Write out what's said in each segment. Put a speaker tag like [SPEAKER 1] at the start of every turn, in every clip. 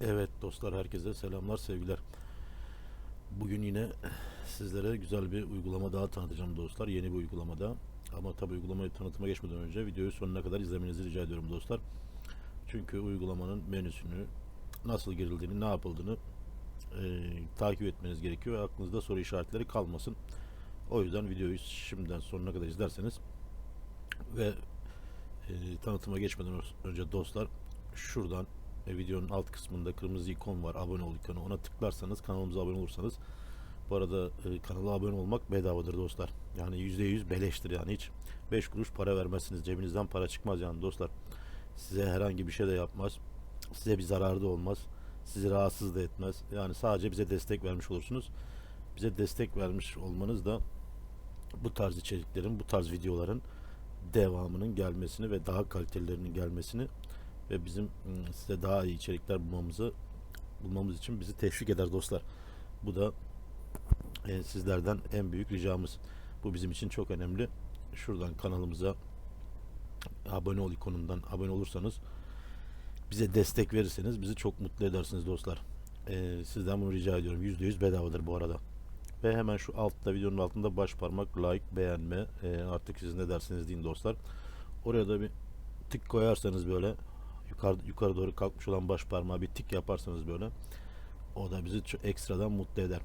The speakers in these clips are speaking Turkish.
[SPEAKER 1] Evet dostlar herkese selamlar sevgiler. Bugün yine sizlere güzel bir uygulama daha tanıtacağım dostlar. Yeni bir uygulamada. Ama tabi uygulamayı tanıtıma geçmeden önce videoyu sonuna kadar izlemenizi rica ediyorum dostlar. Çünkü uygulamanın menüsünü nasıl girildiğini, ne yapıldığını e, takip etmeniz gerekiyor ve aklınızda soru işaretleri kalmasın. O yüzden videoyu şimdiden sonuna kadar izlerseniz ve e, tanıtıma geçmeden önce dostlar şuradan videonun alt kısmında kırmızı ikon var abone ol ikonu. Ona tıklarsanız kanalımıza abone olursanız bu arada e, kanala abone olmak bedavadır dostlar. Yani %100 beleştir yani hiç 5 kuruş para vermezsiniz cebinizden para çıkmaz yani dostlar. Size herhangi bir şey de yapmaz size bir zararı da olmaz sizi rahatsız da etmez. Yani sadece bize destek vermiş olursunuz. Bize destek vermiş olmanız da bu tarz içeriklerin bu tarz videoların devamının gelmesini ve daha kalitelilerinin gelmesini ve bizim size daha iyi içerikler bulmamızı bulmamız için bizi teşvik eder dostlar. Bu da e, sizlerden en büyük ricamız. Bu bizim için çok önemli. Şuradan kanalımıza abone ol ikonundan abone olursanız bize destek verirseniz bizi çok mutlu edersiniz dostlar. E, sizden bunu rica ediyorum. %100 bedavadır bu arada. Ve hemen şu altta videonun altında baş parmak like beğenme e, artık siz ne dersiniz deyin dostlar. Oraya da bir tık koyarsanız böyle yukarı yukarı doğru kalkmış olan baş parmağı bir tik yaparsanız böyle o da bizi çok ekstradan mutlu eder.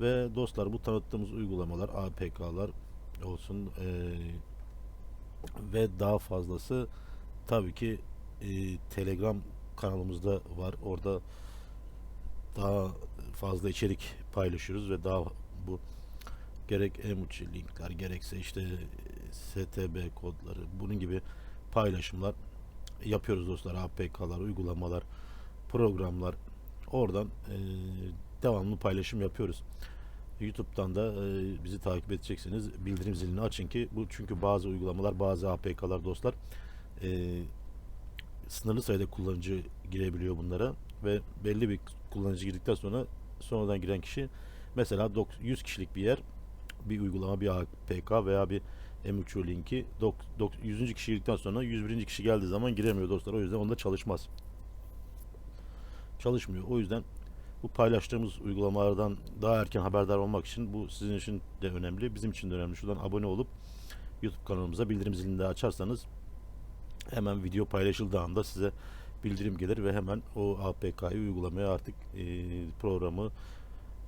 [SPEAKER 1] Ve dostlar bu tanıttığımız uygulamalar APK'lar olsun eee, ve daha fazlası tabii ki eee, Telegram kanalımızda var. Orada daha fazla içerik paylaşıyoruz ve daha bu gerek emoji linkler gerekse işte STB kodları bunun gibi paylaşımlar yapıyoruz dostlar. APK'lar, uygulamalar, programlar oradan e, devamlı paylaşım yapıyoruz. YouTube'dan da e, bizi takip edeceksiniz. Bildirim zilini açın ki bu çünkü bazı uygulamalar, bazı APK'lar dostlar e, sınırlı sayıda kullanıcı girebiliyor bunlara ve belli bir kullanıcı girdikten sonra sonradan giren kişi mesela dok- 100 kişilik bir yer bir uygulama, bir APK veya bir M3 linki dok- dok- 100. kişi girdikten sonra 101. kişi geldiği zaman giremiyor dostlar. O yüzden onda çalışmaz. Çalışmıyor. O yüzden bu paylaştığımız uygulamalardan daha erken haberdar olmak için bu sizin için de önemli, bizim için de önemli. Şuradan abone olup YouTube kanalımıza bildirim zilini de açarsanız hemen video paylaşıldığı anda size bildirim gelir ve hemen o APK'yı uygulamaya artık e, programı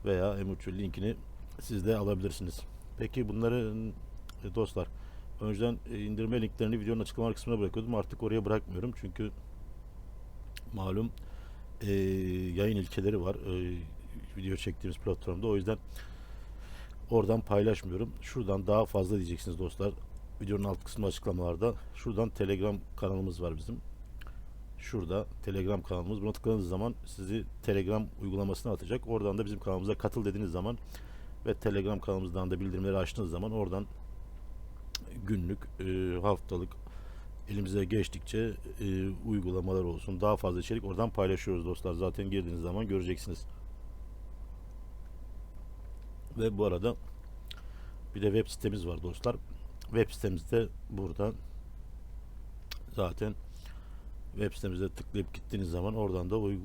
[SPEAKER 1] veya M3 linkini siz de alabilirsiniz. Peki bunları e, dostlar önceden e, indirme linklerini videonun açıklama kısmına bırakıyordum. Artık oraya bırakmıyorum çünkü malum e, yayın ilkeleri var e, video çektiğimiz platformda. O yüzden oradan paylaşmıyorum. Şuradan daha fazla diyeceksiniz dostlar. Videonun alt kısmı açıklamalarda. Şuradan Telegram kanalımız var bizim. Şurada Telegram kanalımız. Buna tıkladığınız zaman sizi Telegram uygulamasına atacak. Oradan da bizim kanalımıza katıl dediğiniz zaman ve Telegram kanalımızdan da bildirimleri açtığınız zaman oradan günlük, e, haftalık elimize geçtikçe e, uygulamalar olsun. Daha fazla içerik oradan paylaşıyoruz dostlar. Zaten girdiğiniz zaman göreceksiniz. Ve bu arada bir de web sitemiz var dostlar. Web sitemizde burada zaten web sitemize tıklayıp gittiğiniz zaman oradan da uy-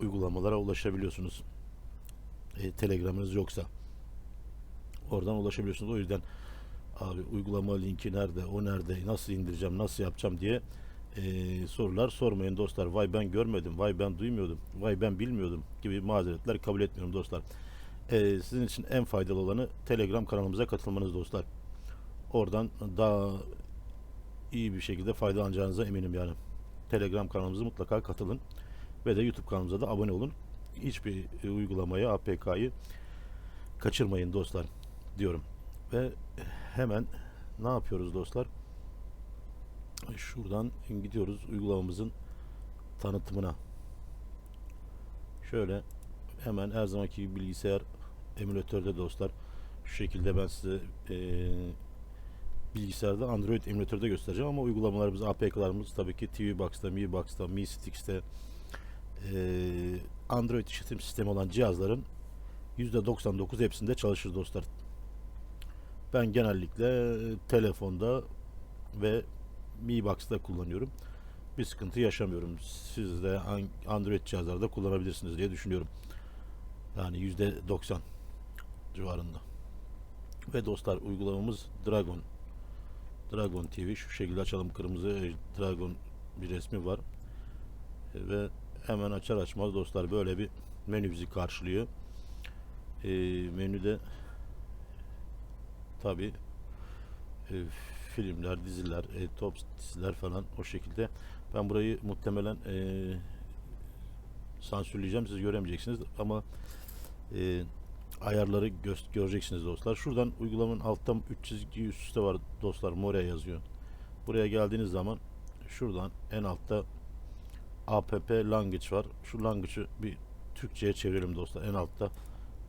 [SPEAKER 1] uygulamalara ulaşabiliyorsunuz. E, Telegram'ınız yoksa oradan ulaşabiliyorsunuz. O yüzden abi uygulama linki nerede, o nerede, nasıl indireceğim, nasıl yapacağım diye e, sorular sormayın dostlar. Vay ben görmedim, vay ben duymuyordum, vay ben bilmiyordum gibi mazeretler kabul etmiyorum dostlar. E, sizin için en faydalı olanı Telegram kanalımıza katılmanız dostlar. Oradan daha iyi bir şekilde faydalanacağınıza eminim yani. Telegram kanalımıza mutlaka katılın ve de YouTube kanalımıza da abone olun. Hiçbir uygulamayı, APK'yı kaçırmayın dostlar diyorum. Ve hemen ne yapıyoruz dostlar? Şuradan gidiyoruz uygulamamızın tanıtımına. Şöyle hemen her zamanki bilgisayar emülatörde dostlar şu şekilde ben size eee, bilgisayarda Android emülatörde göstereceğim ama uygulamalarımız, APK'larımız tabii ki TV Box'ta, Mi Box'ta, Mi Sticks'te eee, Android işletim sistemi olan cihazların %99 hepsinde çalışır dostlar. Ben genellikle e, telefonda ve Mi Box'ta kullanıyorum. bir sıkıntı yaşamıyorum. Siz de an- Android cihazlarda kullanabilirsiniz diye düşünüyorum. Yani %90 civarında. Ve dostlar uygulamamız Dragon. Dragon TV şu şekilde açalım kırmızı e, Dragon bir resmi var. E, Ve hemen açar açmaz dostlar böyle bir menü bizi karşılıyor. E, menüde tabi filmler, diziler, e, top diziler falan o şekilde. Ben burayı muhtemelen e, sansürleyeceğim. Siz göremeyeceksiniz ama e, ayarları gö- göreceksiniz dostlar. Şuradan uygulamanın alttan 3 çizgi üst üste var dostlar. More yazıyor. Buraya geldiğiniz zaman şuradan en altta app language var. Şu language'ı bir Türkçe'ye çevirelim dostlar. En altta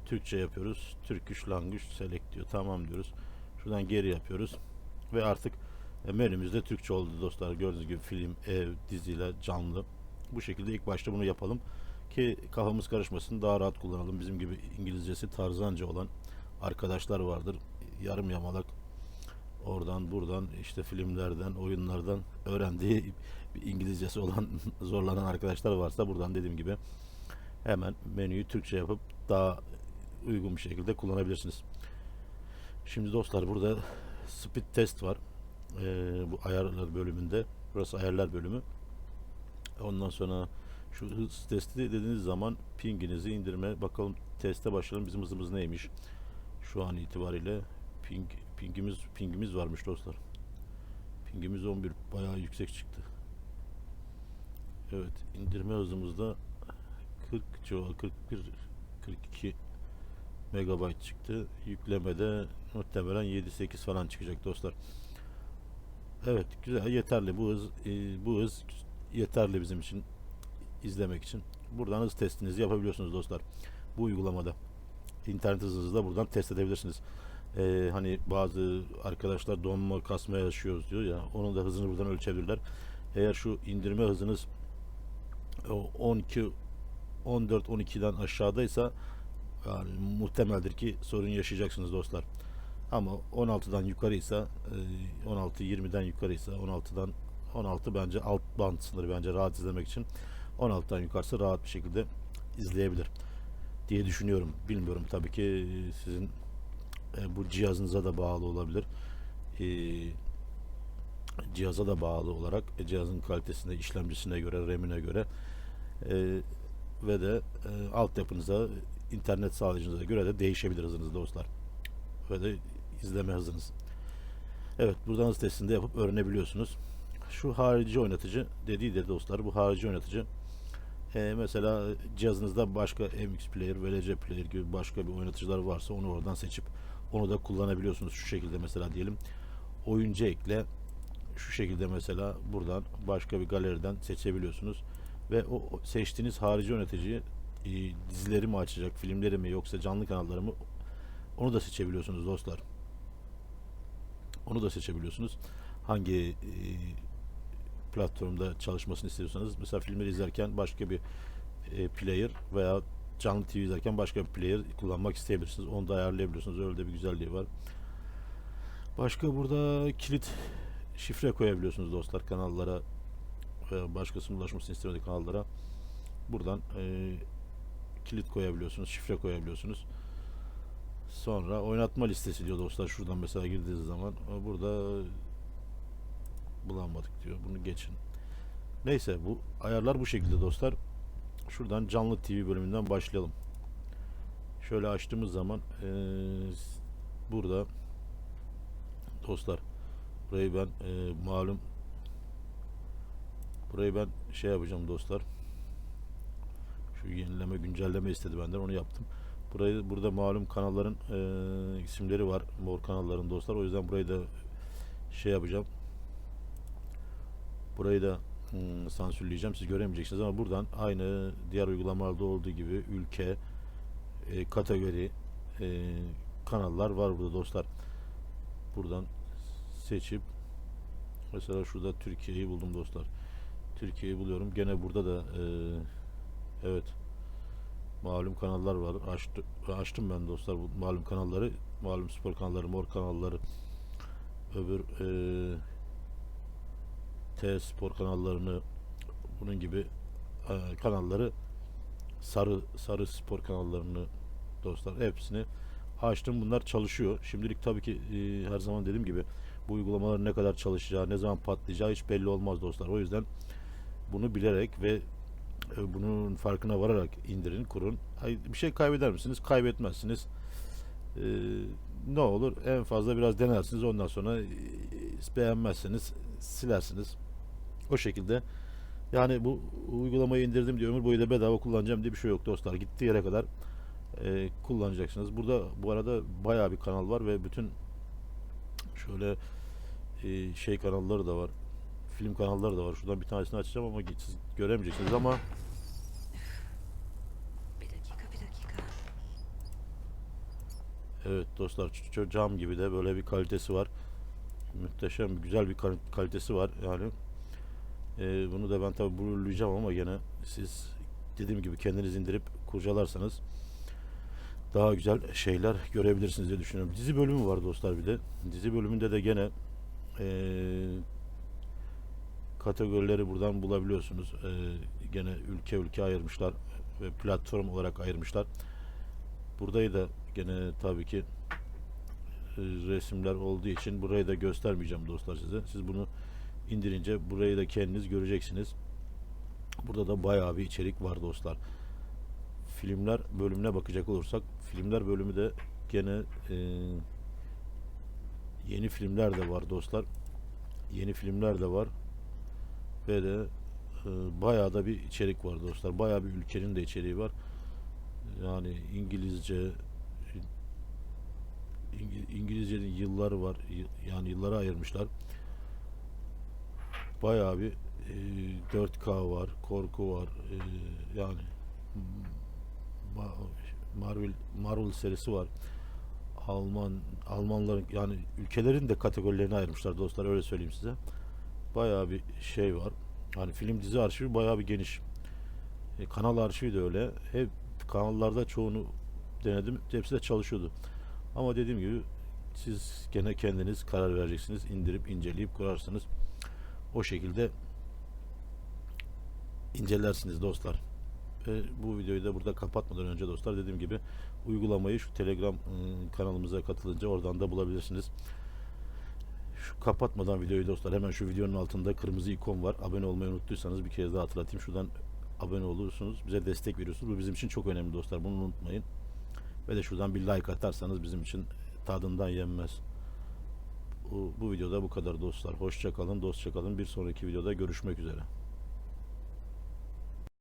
[SPEAKER 1] Türkçe yapıyoruz. Turkish language select diyor. Tamam diyoruz. Şuradan geri yapıyoruz. Ve artık e, menümüzde Türkçe oldu dostlar. Gördüğünüz gibi film, ev, diziler, canlı. Bu şekilde ilk başta bunu yapalım ki kafamız karışmasın daha rahat kullanalım. Bizim gibi İngilizcesi tarzanca olan arkadaşlar vardır. Yarım yamalak oradan buradan işte filmlerden, oyunlardan öğrendiği bir İngilizcesi olan zorlanan arkadaşlar varsa buradan dediğim gibi hemen menüyü Türkçe yapıp daha uygun bir şekilde kullanabilirsiniz. Şimdi dostlar burada speed test var. Ee, bu ayarlar bölümünde. Burası ayarlar bölümü. Ondan sonra şu hız testi dediğiniz zaman pinginizi indirme bakalım teste başlayalım bizim hızımız neymiş şu an itibariyle ping pingimiz pingimiz varmış dostlar pingimiz 11 bayağı yüksek çıktı evet indirme hızımızda 40 civarı 41 42 megabayt çıktı yüklemede muhtemelen 7-8 falan çıkacak dostlar evet güzel yeterli bu hız e, bu hız yeterli bizim için izlemek için. Buradan hız testinizi yapabiliyorsunuz dostlar. Bu uygulamada. İnternet hızınızı da buradan test edebilirsiniz. Ee, hani bazı arkadaşlar donma kasma yaşıyoruz diyor ya onun da hızını buradan ölçebilirler. Eğer şu indirme hızınız o 12 14 12'den aşağıdaysa yani muhtemeldir ki sorun yaşayacaksınız dostlar. Ama 16'dan yukarıysa 16 20'den yukarıysa 16'dan 16 bence alt band sınırı bence rahat izlemek için 16'dan yukarısı rahat bir şekilde izleyebilir diye düşünüyorum. Bilmiyorum tabii ki e, sizin e, bu cihazınıza da bağlı olabilir. E, cihaza da bağlı olarak e, cihazın kalitesine, işlemcisine göre, RAM'ine göre e, ve de e, altyapınıza, internet sağlayıcınıza göre de değişebilir hızınız dostlar. Ve de izleme hızınız. Evet, buradan hız testinde yapıp öğrenebiliyorsunuz. Şu harici oynatıcı dediği de dostlar bu harici oynatıcı e, mesela cihazınızda başka MX Player, VLC Player gibi başka bir oynatıcılar varsa onu oradan seçip onu da kullanabiliyorsunuz. Şu şekilde mesela diyelim oyuncu ekle şu şekilde mesela buradan başka bir galeriden seçebiliyorsunuz ve o seçtiğiniz harici yöneticiyi e, dizileri mi açacak, filmleri mi yoksa canlı kanalları mı onu da seçebiliyorsunuz dostlar. Onu da seçebiliyorsunuz. Hangi e, platformda çalışmasını istiyorsanız mesela filmleri izlerken başka bir e, player veya canlı TV izlerken başka bir player kullanmak isteyebilirsiniz. Onu da ayarlayabiliyorsunuz. Öyle de bir güzelliği var. Başka burada kilit şifre koyabiliyorsunuz dostlar kanallara veya başkasının ulaşmasını istemediği kanallara. Buradan e, kilit koyabiliyorsunuz, şifre koyabiliyorsunuz. Sonra oynatma listesi diyor dostlar. Şuradan mesela girdiğiniz zaman e, burada bulamadık diyor. Bunu geçin. Neyse bu ayarlar bu şekilde dostlar. Şuradan canlı TV bölümünden başlayalım. Şöyle açtığımız zaman eee, burada dostlar burayı ben eee, malum burayı ben şey yapacağım dostlar. Şu yenileme güncelleme istedi benden onu yaptım. Burayı burada malum kanalların eee, isimleri var. Mor kanalların dostlar. O yüzden burayı da şey yapacağım. Burayı da hmm, sansürleyeceğim. Siz göremeyeceksiniz ama buradan aynı diğer uygulamalarda olduğu gibi ülke, e, kategori, e, kanallar var burada dostlar. Buradan seçip mesela şurada Türkiye'yi buldum dostlar. Türkiye'yi buluyorum. Gene burada da e, evet malum kanallar var. Açtı, açtım ben dostlar bu malum kanalları. Malum spor kanalları, mor kanalları öbür e, T spor kanallarını bunun gibi e, kanalları sarı sarı spor kanallarını dostlar hepsini açtım. Bunlar çalışıyor. Şimdilik tabii ki e, her zaman dediğim gibi bu uygulamaların ne kadar çalışacağı, ne zaman patlayacağı hiç belli olmaz dostlar. O yüzden bunu bilerek ve bunun farkına vararak indirin, kurun. Bir şey kaybeder misiniz? Kaybetmezsiniz. E, ne olur? En fazla biraz denersiniz. Ondan sonra e, beğenmezseniz silersiniz. O şekilde yani bu uygulamayı indirdim diye ömür boyu da bedava kullanacağım diye bir şey yok dostlar. Gittiği yere kadar e, kullanacaksınız. Burada bu arada bayağı bir kanal var ve bütün şöyle e, şey kanalları da var. Film kanalları da var. Şuradan bir tanesini açacağım ama siz göremeyeceksiniz ama
[SPEAKER 2] Bir dakika, bir dakika.
[SPEAKER 1] evet dostlar ç- ç- cam gibi de böyle bir kalitesi var. Muhteşem, güzel bir kal- kalitesi var yani. E, bunu da ben tabi blurlayacağım ama gene siz dediğim gibi kendiniz indirip kurcalarsanız daha güzel şeyler görebilirsiniz diye düşünüyorum. Dizi bölümü var dostlar bir de. Dizi bölümünde de gene eee, kategorileri buradan bulabiliyorsunuz. Eee, gene ülke ülke ayırmışlar ve platform olarak ayırmışlar. Burayı da gene tabii ki e, resimler olduğu için burayı da göstermeyeceğim dostlar size. Siz bunu indirince burayı da kendiniz göreceksiniz. Burada da bayağı bir içerik var dostlar. Filmler bölümüne bakacak olursak filmler bölümü de gene e, yeni filmler de var dostlar. Yeni filmler de var. De e, bayağı da bir içerik var dostlar. Bayağı bir ülkenin de içeriği var. Yani İngilizce İngi- İngilizcenin yılları var. Yani yıllara ayırmışlar. Bayağı bir e, 4K var, korku var. e, yani Ma- Marvel Marvel serisi var. Alman Almanların yani ülkelerin de kategorilerini ayırmışlar dostlar öyle söyleyeyim size. Bayağı bir şey var. Hani film dizi arşivi bayağı bir geniş. E, kanal arşivi de öyle. Hep kanallarda çoğunu denedim. Hepsi de çalışıyordu. Ama dediğim gibi siz gene kendiniz karar vereceksiniz. indirip inceleyip kurarsınız. O şekilde incelersiniz dostlar. Ve bu videoyu da burada kapatmadan önce dostlar dediğim gibi uygulamayı şu Telegram ıı, kanalımıza katılınca oradan da bulabilirsiniz. Kapatmadan videoyu dostlar hemen şu videonun altında kırmızı ikon var. Abone olmayı unuttuysanız bir kez daha hatırlatayım. Şuradan abone olursunuz. Bize destek veriyorsunuz. Bu bizim için çok önemli dostlar. Bunu unutmayın. Ve de şuradan bir like atarsanız bizim için tadından yenmez. Bu, bu videoda bu kadar dostlar. Hoşça kalın, dostça kalın. Bir sonraki videoda görüşmek üzere.